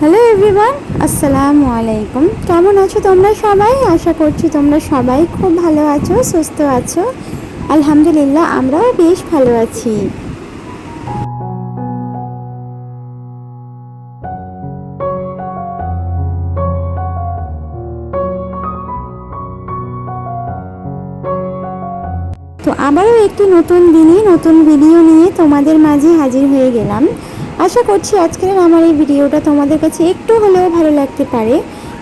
Hello everyone আসসালামু আলাইকুম কেমন আছো তোমরা সবাই? আশা করছি তোমরা সবাই খুব ভালো আছো, সুস্থ আছো। আলহামদুলিল্লাহ, আমরাও বেশ ভালো আছি। তো আবারও একটি নতুন দিনে, নতুন ভিডিও নিয়ে তোমাদের মাঝে হাজির হয়ে গেলাম। আশা করছি আজকের আমার এই ভিডিওটা তোমাদের কাছে একটু হলেও ভালো লাগতে পারে।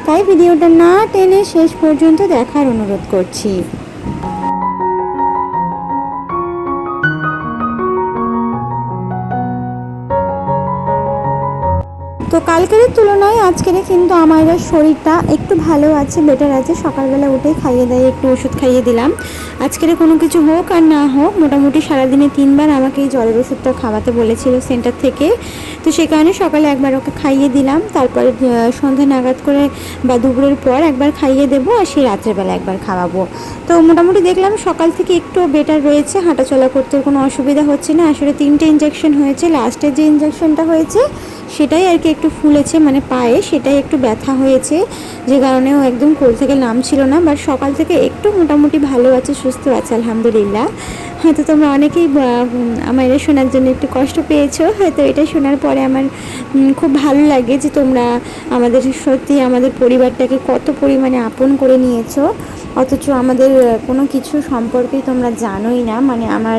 তাই ভিডিওটা না টেনে শেষ পর্যন্ত দেখার অনুরোধ করছি। তো কালকের তুলনায় আজকের কিন্তু আমার শরীরটা একটু ভালো আছে বেটার আছে। সকালবেলা উঠেই খাইয়ে দেয়, একটু ওষুধ খাইয়ে দিলাম। আজকের কোনো কিছু হোক আর না হোক, মোটামুটি সারাদিনে তিনবার আমাকে এই জ্বরের ওষুধটা খাওয়াতে বলেছিল সেন্টার থেকে। তো সে কারণে সকালে একবার ওকে খাইয়ে দিলাম, তারপরে সন্ধ্যা নাগাদ করে বা দুপুরের পর একবার খাইয়ে দেবো আর সেই রাত্রেবেলা একবার খাওয়াবো। তো মোটামুটি দেখলাম সকাল থেকে একটু বেটার রয়েছে, হাঁটাচলা করতে কোনো অসুবিধা হচ্ছে না। আসলে তিনটে ইঞ্জেকশন হয়েছে লাস্টের যে ইঞ্জেকশনটা হয়েছে সেটাই আর কি একটু ফুলেছে মানে পায়ে সেটাই একটু ব্যথা হয়েছে, যে কারণে ও একদম কোল থেকে নামছিল না বাট সকাল থেকে একটু মোটামুটি ভালো আছে, সুস্থ আছে, আলহামদুলিল্লাহ। হয়তো তোমরা অনেকেই আমার এটা শোনার জন্য একটু কষ্ট পেয়েছ, হয়তো এটা শোনার পরে আমার খুব ভালো লাগে যে তোমরা আমাদের সত্যি আমাদের পরিবারটাকে কত পরিমাণে আপন করে নিয়েছো। অথচ আমাদের কোনো কিছু সম্পর্কেই তোমরা জানোই না। মানে আমার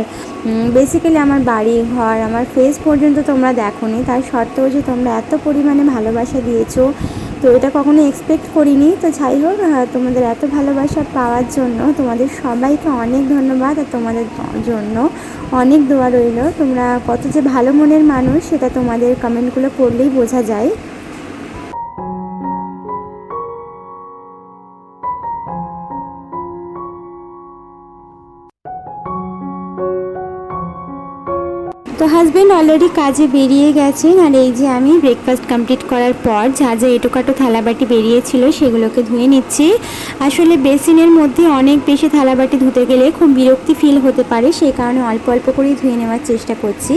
বেসিক্যালি আমার বাড়ি ঘর আমার ফেস পর্যন্ত তোমরা দেখোনি। তার সত্ত্বেও যে তোমরা এত পরিমাণে ভালোবাসা দিয়েছ, তো এটা কখনো এক্সপেক্ট করিনি। তো যাই হোক তোমাদের এত ভালোবাসা পাওয়ার জন্য তোমাদের সবাইকে অনেক ধন্যবাদ আর তোমাদের জন্য অনেক দোয়া রইল। তোমরা কত যে ভালো মনের মানুষ, সেটা তোমাদের কমেন্টগুলো পড়লেই বোঝা যায়। তো হাজব্যান্ড অলরেডি কাজে বেরিয়ে গেছেন আর এই যে আমি ব্রেকফাস্ট কমপ্লিট করার পর যা যা এটোকাটো থালাবাটি বেরিয়েছিল সেগুলোকে ধুয়ে নিচ্ছি। আসলে বেসিনের মধ্যে অনেক বেশি থালাবাটি ধুতে গেলে খুব বিরক্তি ফিল হতে পারে সেই কারণে অল্প অল্প করেই ধুয়ে নেওয়ার চেষ্টা করছি।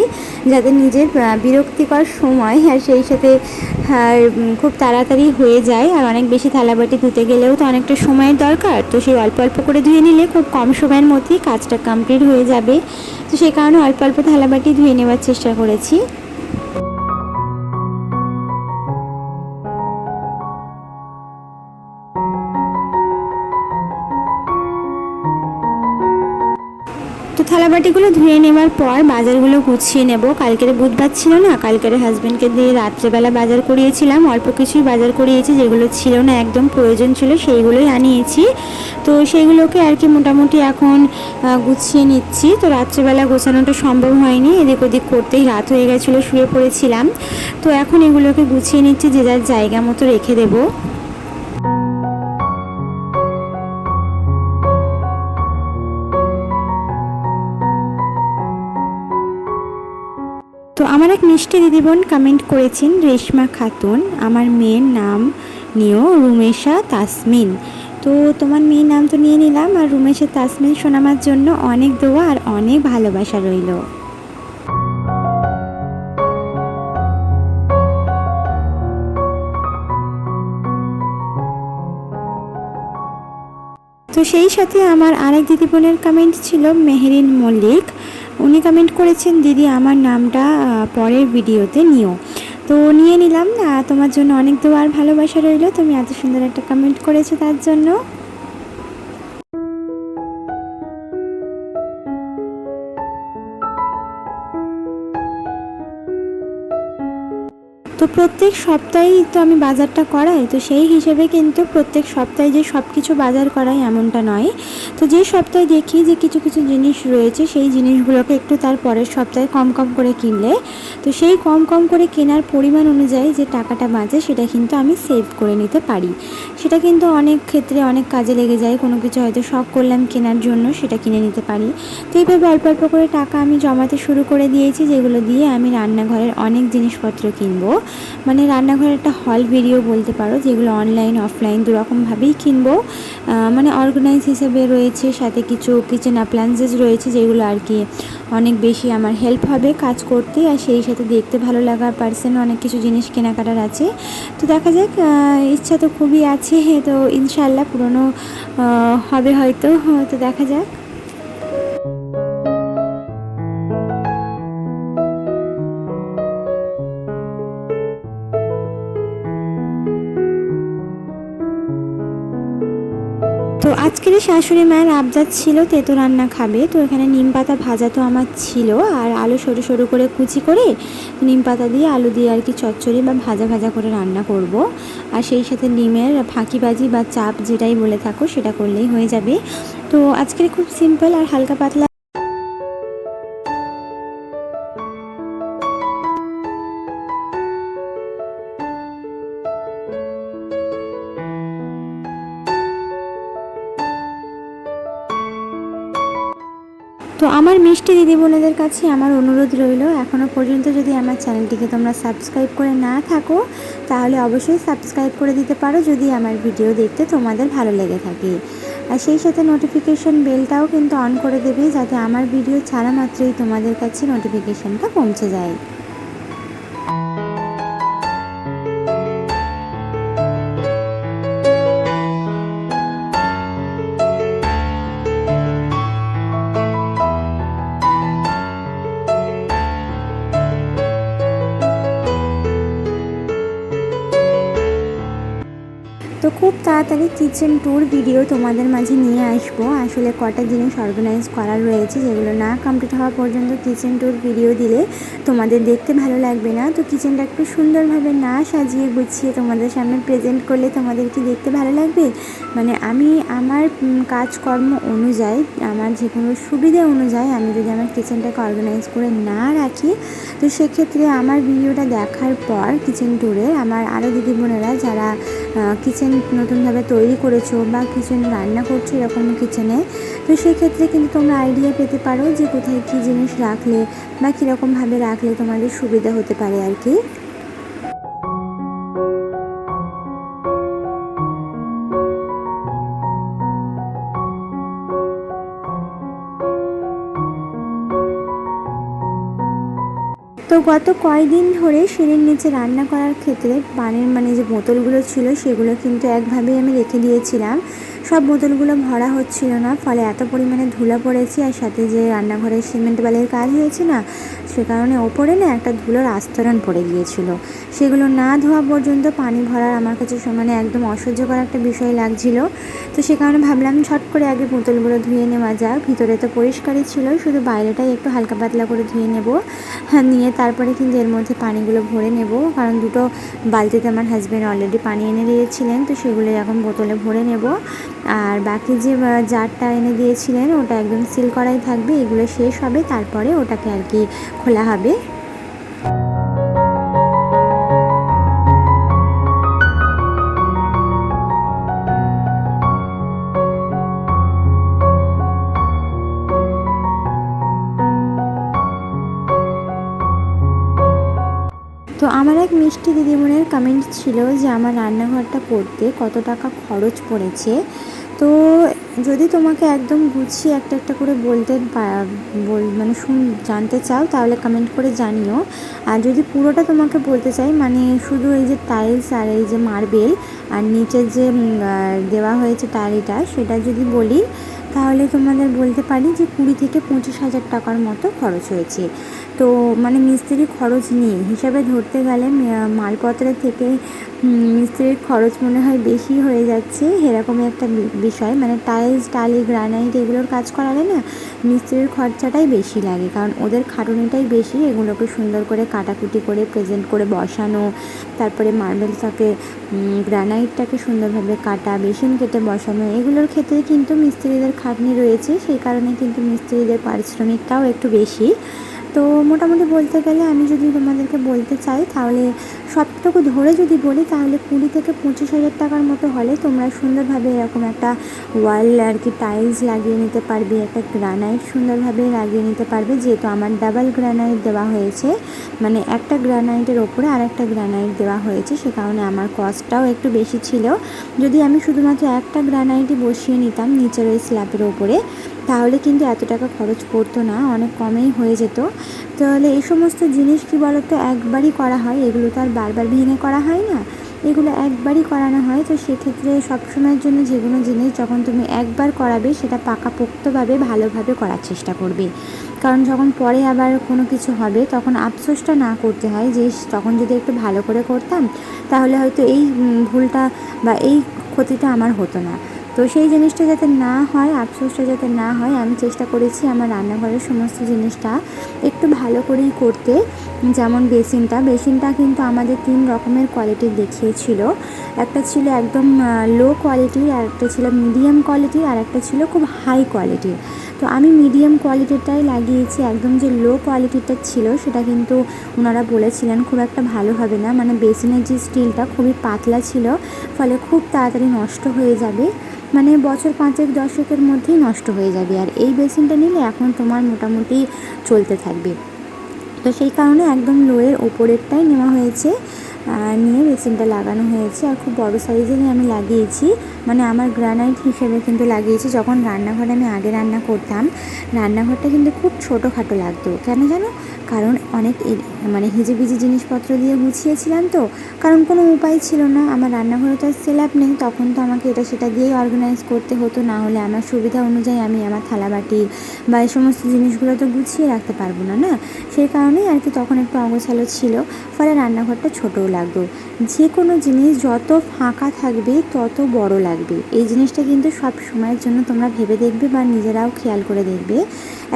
যাতে নিজের বিরক্তিকর সময় আর সেই সাথে আর, খুব তাড়াতাড়ি হয়ে যায়। আর অনেক বেশি থালাবাটি ধুতে গেলেও তো অনেকটা সময়ের দরকার। তো সেই অল্প অল্প করে ধুয়ে নিলে খুব কম সময়ের মধ্যেই কাজটা কমপ্লিট হয়ে যাবে। তো সেই কারণে অল্প অল্প থালাবাটি ধুয়ে নেওয়ার চেষ্টা করেছি। থালাবাটিগুলো ধুয়ে নেওয়ার পর বাজারগুলো গুছিয়ে নেব। কালকের বুধবার ছিল না, কালকের হাজব্যান্ডকে দিয়ে রাত্রেবেলা বাজার করিয়েছিলাম। অল্প কিছুই বাজার করিয়েছি, যেগুলো ছিল না একদম প্রয়োজন ছিল, সেইগুলোই আনিয়েছি। তো সেইগুলোকে আর কি মোটামুটি এখন গুছিয়ে নিচ্ছি। তো রাত্রেবেলা গোছানোটা সম্ভব হয়নি, এদিক ওদিক করতেই রাত হয়ে গেছিল, শুয়ে পড়েছিলাম। তো এখন এগুলোকে গুছিয়ে নিচ্ছি, যে যার জায়গা মতো রেখে দেবো। আমার এক মিষ্টি দিদিবোন কমেন্ট করেছেন, রেশমা খাতুন, আমার মেয়ের নাম নিও, রুমেশা তাসমিন। তো তোমার মেয়ের নাম তো নিয়ে নিলাম আর রুমেশা তাসমিন শোনামার জন্য অনেক দোয়া আর অনেক ভালোবাসা রইল। তো সেই সাথে আমার আরেক দিদিবোনের কমেন্ট ছিল, মেহেরিন মল্লিক। উনি কমেন্ট করেছেন, দিদি, আমার নামটা পরের ভিডিওতে নিও। তো নিয়ে নিলাম। তোমার জন্য অনেক দোয়ার ভালোবাসা রইল। তুমি এত সুন্দর একটা কমেন্ট করেছ তার জন্য। তো প্রত্যেক সপ্তাহেই তো আমি বাজারটা করাই, তো সেই হিসেবে কিন্তু প্রত্যেক সপ্তাহে যে সব কিছু বাজার করাই এমনটা নয়। তো যে সপ্তাহে দেখি যে কিছু কিছু জিনিস রয়েছে, সেই জিনিসগুলোকে একটু তার পরের সপ্তাহে কম কম করে কিনলে, তো সেই কম কম করে কেনার পরিমাণ অনুযায়ী যে টাকাটা বাঁচে, সেটা কিন্তু আমি সেভ করে নিতে পারি। সেটা কিন্তু অনেক ক্ষেত্রে অনেক কাজে লেগে যায়, কোনো কিছু হয়তো শখ করলাম কেনার জন্য, সেটা কিনে নিতে পারি। তো এইভাবে অল্প অল্প করে টাকা আমি জমাতে শুরু করে দিয়েছি, যেগুলো দিয়ে আমি রান্নাঘরের অনেক জিনিসপত্র কিনবো। মানে রান্নাঘরের একটা হল ভিডিও বলতে পারো, যেগুলো অনলাইন অফলাইন দুরকমভাবেই কিনবো। মানে অর্গানাইজ হিসেবে রয়েছে, সাথে কিছু কিচেন অ্যাপ্লায়েন্সেস রয়েছে, যেগুলো আর কি অনেক বেশি আমার হেল্প হবে কাজ করতে। আর সেই সাথে দেখতে ভালো লাগার পার্সেন অনেক কিছু জিনিস কেনাকাটার আছে। তো দেখা যাক ইচ্ছা তো খুবই আছে, তো ইনশাল্লাহ পুরনো হবে হয়তো। তো দেখা যাক। তো আজকের শাশুড়ি মায়ের আবদার ছিল তেতো রান্না খাবে। তো এখানে নিম পাতা ভাজা তো আমার ছিল। আর আলু সরু সরু করে কুচি করে নিম পাতা দিয়ে আলু দিয়ে আর কি চচ্চড়ি বা ভাজা ভাজা করে রান্না করব। আর সেই সাথে নিমের ফাঁকিবাজি বা চাপ যেটাই বলে থাকো সেটা করলেই হয়ে যাবে। তো আজকের খুব সিম্পল আর হালকা পাতলা তো আমার মিষ্টি দিদি বোনেদের কাছে আমার অনুরোধ রইল এখনও পর্যন্ত যদি আমার চ্যানেলটিকে তোমরা সাবস্ক্রাইব করে না থাকো, তাহলে অবশ্যই সাবস্ক্রাইব করে দিতে পারো যদি আমার ভিডিও দেখতে তোমাদের ভালো লেগে থাকে। আর সেই সাথে নোটিফিকেশন বেলটাও কিন্তু অন করে দেবে যাতে আমার ভিডিও ছাড়া মাত্রই তোমাদের কাছে নোটিফিকেশানটা পৌঁছে যায়। তো খুব তাড়াতাড়ি কিচেন ট্যুর ভিডিও তোমাদের মাঝে নিয়ে আসব। আসলে কটা জিনিস অর্গানাইজ করার রয়েছে, যেগুলো না কমপ্লিট হওয়া পর্যন্ত কিচেন ট্যুর ভিডিও দিলে তোমাদের দেখতে ভালো লাগবে না। তো কিচেনটা একটু সুন্দরভাবে না সাজিয়ে গুছিয়ে তোমাদের সামনে প্রেজেন্ট করলে তোমাদের কি দেখতে ভালো লাগবে? মানে আমি আমার কাজকর্ম অনুযায়ী, আমার যে কোনো সুবিধা অনুযায়ী আমি যদি আমার কিচেনটাকে অর্গানাইজ করে না রাখি, তো সেক্ষেত্রে আমার ভিডিওটা দেখার পর কিচেন ট্যুরে আমার আরও দিদি বোনেরা যারা কিচেন নতুনভাবে তৈরি করেছ বা কিচেন রান্না করছ এরকম কিচেনে, তো সেক্ষেত্রে কিন্তু তোমরা আইডিয়া পেতে পারো যে কোথায় কী জিনিস রাখলে বা কীরকমভাবে রাখলে তোমাদের সুবিধা হতে পারে আর কি। তো গত কয়েকদিন ধরে সিঁড়ির নিচে রান্না করার ক্ষেত্রে পানের মানে যে বোতলগুলো ছিল সেগুলো কিন্তু একভাবেই আমি রেখে দিয়েছিলাম। সব বোতলগুলো ভরা হচ্ছিল না, ফলে এত পরিমাণে ধুলো পড়েছে আর সাথে যে রান্নাঘরের সিমেন্ট বালির কাজ হয়েছে না, সে কারণে ওপরে না একটা ধুলোর আস্তরণ পড়ে গিয়েছিল। সেগুলো না ধোয়া পর্যন্ত পানি ভরার আমার কাছে মানে একদম অসহ্যকর একটা বিষয় লাগছিল। তো সে কারণে ভাবলাম ছট করে আগে বোতলগুলো ধুয়ে নেওয়া যাক। ভিতরে তো পরিষ্কারই ছিল, শুধু বাইরেটাই একটু হালকা পাতলা করে ধুয়ে নেব। হ্যাঁ নিয়ে তারপরে কিন্তু এর মধ্যে পানিগুলো ভরে নেব, কারণ দুটো বালতিতে আমার হাজব্যান্ড অলরেডি পানি এনে দিয়েছিলেন, তো সেগুলো এখন বোতলে ভরে নেব। আর বাকি যে জারটা এনে দিয়েছিলেন, ওটা একদম সিল করাই থাকবে, এগুলো শেষ হবে, তারপরে ওটাকে আর কি খোলা হবে। আমার এক মিষ্টি দিদিমণির কমেন্ট ছিল যে আমার রান্নাঘরটা করতে কত টাকা খরচ পড়েছে। তো যদি তোমাকে একদম গুছিয়ে একটা একটা করে বলতে বল মানে শুন জানতে চাও তাহলে কমেন্ট করে জানিও। আর যদি পুরোটা তোমাকে বলতে চাই মানে শুধু এই যে টাইলস আর এই যে মার্বেল আর নিচের যে দেওয়া হয়েছে টালিটা, সেটা যদি বলি তাহলে তোমাদের বলতে পারি যে কুড়ি থেকে পঁচিশ হাজার টাকার মতো খরচ হয়েছে। তো মানে মিস্ত্রি খরচ নিয়ে হিসাবে ধরতে গেলে মালপত্রের থেকে মিস্ত্রির খরচ মনে হয় বেশি হয়ে যাচ্ছে। এরকমই একটা বিষয়। মানে টাইলস, টালি, গ্রানাইট এগুলোর কাজ করালে না মিস্ত্রির খরচাটাই বেশি লাগে। কারণ ওদের খাটুনিটাই বেশি, এগুলোকে সুন্দর করে কাটাকুটি করে প্রেজেন্ট করে বসানো, তারপরে মার্বেলটাকে গ্রানাইটটাকে সুন্দরভাবে কাটা, বেসিন কেটে বসানো, এগুলোর ক্ষেত্রে কিন্তু মিস্ত্রিদের খাটনি রয়েছে। সেই কারণে কিন্তু মিস্ত্রিদের পারিশ্রমিকটাও একটু বেশি। তো মোটামুটি বলতে গেলে আমি যদি তোমাদেরকে বলতে চাই, তাহলে সবটুকু ধরে যদি বলি, তাহলে কুড়ি থেকে পঁচিশ হাজার টাকার মতো হলে তোমরা সুন্দরভাবে এরকম একটা ওয়াল আর কি টাইলস লাগিয়ে নিতে পারবে, একটা গ্রানাইট সুন্দরভাবে লাগিয়ে নিতে পারবে। যেহেতু আমার ডাবল গ্রানাইট দেওয়া হয়েছে মানে একটা গ্রানাইটের ওপরে আর একটা গ্রানাইট দেওয়া হয়েছে, সে কারণে আমার কস্টটাও একটু বেশি ছিল। যদি আমি শুধুমাত্র একটা গ্রানাইটই বসিয়ে নিতাম নিচের ওই স্ল্যাবের ওপরে, তাহলে কিন্তু এত টাকা খরচ পড়তো না, অনেক কমেই হয়ে যেত। তাহলে এই সমস্ত জিনিস কি বলতো একবারই করা হয়? এগুলো তো আর বারবার ভেঙে করা হয় না। এগুলো একবারই করানো হয়। তো সেক্ষেত্রে সবসময়ের জন্য যে কোনো জিনিস যখন তুমি একবার করাবে, সেটা পাকাপোক্তভাবে, ভালোভাবে করার চেষ্টা করবে। কারণ যখন পরে আবার কোনো কিছু হবে, তখন আফসোসটা না করতে হয় যে তখন যদি একটু ভালো করে করতাম, তাহলে হয়তো এই ভুলটা বা এই ক্ষতিটা আমার হতো না। তো সেই জিনিসটা যাতে না হয়, আফসোসটা যাতে না হয়, আমি চেষ্টা করেছি আমার রান্নাঘরের সমস্ত জিনিসটা একটু ভালো করেই করতে। যেমন বেসিনটা বেসিনটা কিন্তু আমাদের তিন রকমের কোয়ালিটির দেখিয়েছিল। একটা ছিল একদম লো কোয়ালিটি আর একটা ছিল মিডিয়াম কোয়ালিটি আর একটা ছিল খুব হাই কোয়ালিটির তো আমি মিডিয়াম কোয়ালিটিরটাই লাগিয়েছি। একদম যে লো কোয়ালিটিটা ছিল, সেটা কিন্তু ওনারা বলেছিলেন, খুব একটা ভালো হবে না। মানে বেসিনের যে স্টিলটা খুবই পাতলা ছিল, ফলে খুব তাড়াতাড়ি নষ্ট হয়ে যাবে। মানে বছর পাঁচেক, দশকের মধ্যেই নষ্ট হয়ে যাবে। আর এই বেসিনটা নিলে এখন তোমার মোটামুটি চলতে থাকবে। তো সেই কারণে একদম লোয়ের ওপরেরটাই নেওয়া হয়েছে। নিয়ে মেশিনটা লাগানো হয়েছে আর খুব বড় সাইজেরই আমি লাগিয়েছি। মানে আমার গ্রানাইট হিসেবে কিন্তু লাগিয়েছি। যখন রান্নাঘরে আমি আগে রান্না করতাম, রান্নাঘরটা কিন্তু খুব ছোটোখাটো লাগতো। কেন জানো? কারণ অনেক মানে হিজিবিজি জিনিসপত্র দিয়ে গুছিয়েছিলাম তো, কারণ কোনো উপায় ছিল না। আমার রান্নাঘরে তো আর সেলাপ নেই, তখন তো আমাকে এটা সেটা দিয়েই অর্গানাইজ করতে হতো, না হলে আমার সুবিধা অনুযায়ী আমি আমার থালাবাটি বা এই সমস্ত জিনিসগুলো তো গুছিয়ে রাখতে পারব না না? সেই কারণেই আর কি তখন একটু অগোছালো ছিল, ফলে রান্নাঘরটা ছোটও লাগতো যে কোনো জিনিস যত ফাঁকা থাকবে, তত বড় লাগবে। এই জিনিসটা কিন্তু সব সময়ের জন্য তোমরা ভেবে দেখবে বা নিজেরাও খেয়াল করে দেখবে।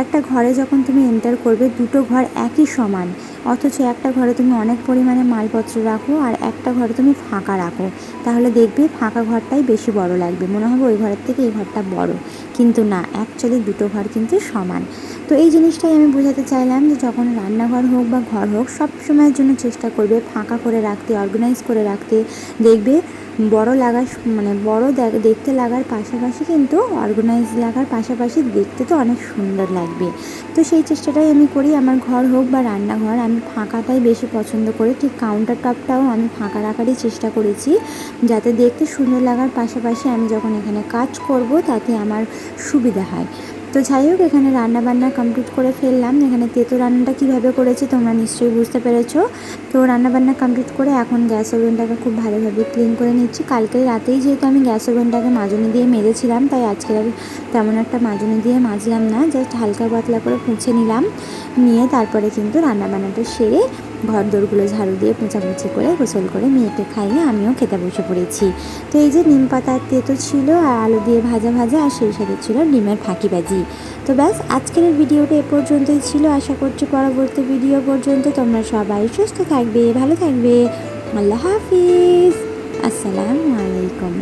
একটা ঘরে যখন তুমি এন্টার করবে, দুটো ঘর একই সমান। অথচ একটা ঘরে তুমি অনেক পরিমাণে মালপত্র রাখো আর একটা ঘরে তুমি ফাঁকা রাখো। তাহলে দেখবে ফাঁকা ঘরটাই বেশি বড় লাগবে। মনে হবে ওই ঘরের থেকে এই ঘরটা বড়। কিন্তু না অ্যাকচুয়ালি দুটো ঘর কিন্তু সমান। তো এই জিনিসটাই আমি বোঝাতে চাইলাম যে যখন রান্নাঘর হোক বা ঘর হোক সব সময়ের জন্য চেষ্টা করবে ফাঁকা করে রাখতে অর্গানাইজ করে রাখতে। দেখবে বড় লাগার মানে বড় দেখতে লাগার পাশাপাশি কিন্তু অর্গানাইজ লাগার পাশাপাশি দেখতে তো অনেক সুন্দর লাগবে। তো সেই চেষ্টাটাই আমি করি, আমার ঘর হোক বা রান্নাঘর, আমি ফাঁকাটাই বেশি পছন্দ করি। ঠিক কাউন্টার টপটাও আমি ফাঁকা রাখারই চেষ্টা করেছি, যাতে দেখতে সুন্দর লাগার পাশাপাশি আমি যখন এখানে কাজ করব, তাতে আমার সুবিধা হয়। তো যাই হোক, এখানে রান্না বান্না কমপ্লিট করে ফেললাম। এখানে তেতো রান্নাটা কীভাবে করেছি তোমরা নিশ্চয়ই বুঝতে পেরেছ। তো রান্না বান্না কমপ্লিট করে এখন গ্যাস ওভেনটাকে খুব ভালোভাবে ক্লিন করে নিচ্ছি। কালকে রাতেই যেহেতু আমি গ্যাস ওভেনটাকে মাজনি দিয়ে মেরেছিলাম তাই আজকে আর তেমন একটা মাজনি দিয়ে মাজলাম না। জাস্ট হালকা পাতলা করে পুঁছে নিলাম। নিয়ে তারপরে কিন্তু রান্না বান্নাটা সেরে ঘর দোরগুলো ঝাড়ু দিয়ে পোঁচাপুচি করে গোসল করে মেয়েকে খাইয়ে আমিও খেতে বসে পড়েছি। তো এই যে নিম পাতার তেতো ছিল আর আলু দিয়ে ভাজা ভাজা আর সেই সাথে ছিল ডিমের ফাঁকিবাজি তো ব্যাস, আজকের ভিডিওটা এ পর্যন্তই ছিল। আশা করছি পরবর্তী ভিডিও পর্যন্ত তোমরা সবাই সুস্থ থাকবে, ভালো থাকবে। আল্লাহ হাফিজ। আসসালামু আলাইকুম।